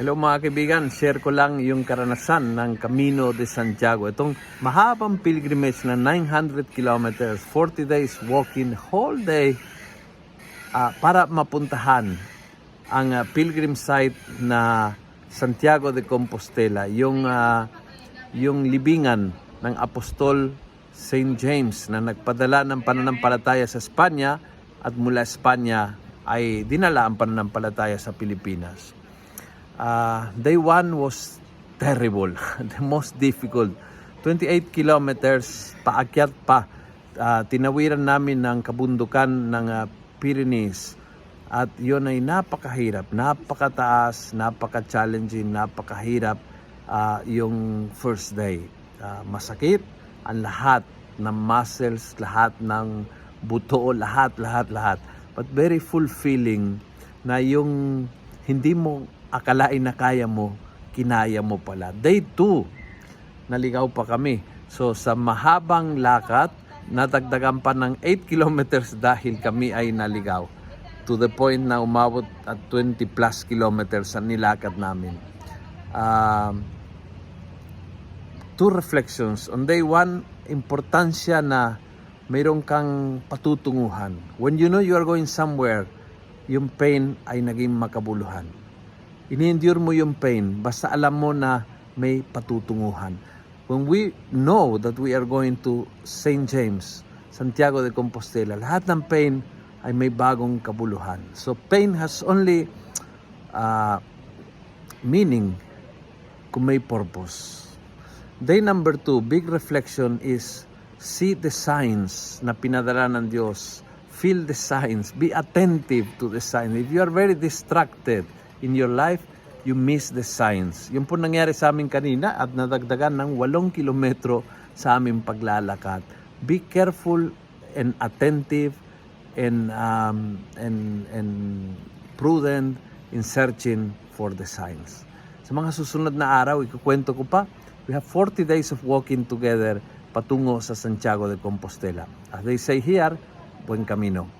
Hello mga kaibigan, share ko lang yung karanasan ng Camino de Santiago. Itong mahabang pilgrimage na 900 kilometers, 40 days walking, whole day ah, para mapuntahan ang ah, pilgrim site na Santiago de Compostela, yung ah, yung libingan ng Apostol St. James na nagpadala ng pananampalataya sa Espanya at mula Espanya ay dinala ang pananampalataya sa Pilipinas. Uh, day one was terrible, the most difficult. 28 kilometers paakyat pa. Ah, tinawiran namin ng kabundukan ng ah, Pyrenees. At yun ay napakahirap, napakataas, napaka-challenging, napakahirap ah, yung first day. Ah, masakit ang lahat ng muscles, lahat ng buto, lahat, lahat, lahat. But very fulfilling na yung hindi mo akalain na kaya mo, kinaya mo pala. Day 2, naligaw pa kami. So sa mahabang lakad, nadagdagan pa ng 8 kilometers dahil kami ay naligaw. To the point na umabot at 20 plus kilometers ang nilakad namin. Um, two reflections. On day one, importansya na mayroon kang patutunguhan. When you know you are going somewhere, yung pain ay naging makabuluhan. Ini-endure mo yung pain, basta alam mo na may patutunguhan. When we know that we are going to St. James, Santiago de Compostela, lahat ng pain ay may bagong kabuluhan. So pain has only uh, meaning kung may purpose. Day number two, big reflection is see the signs na pinadala ng Diyos. Feel the signs. Be attentive to the signs. If you are very distracted in your life, you miss the signs. Yun po nangyari sa amin kanina at nadagdagan ng 8 kilometro sa aming paglalakad. Be careful and attentive and um, and and prudent in searching for the signs. Sa mga susunod na araw, ikukwento ko pa, we have 40 days of walking together patungo sa Santiago de Compostela. As they say here, buen camino.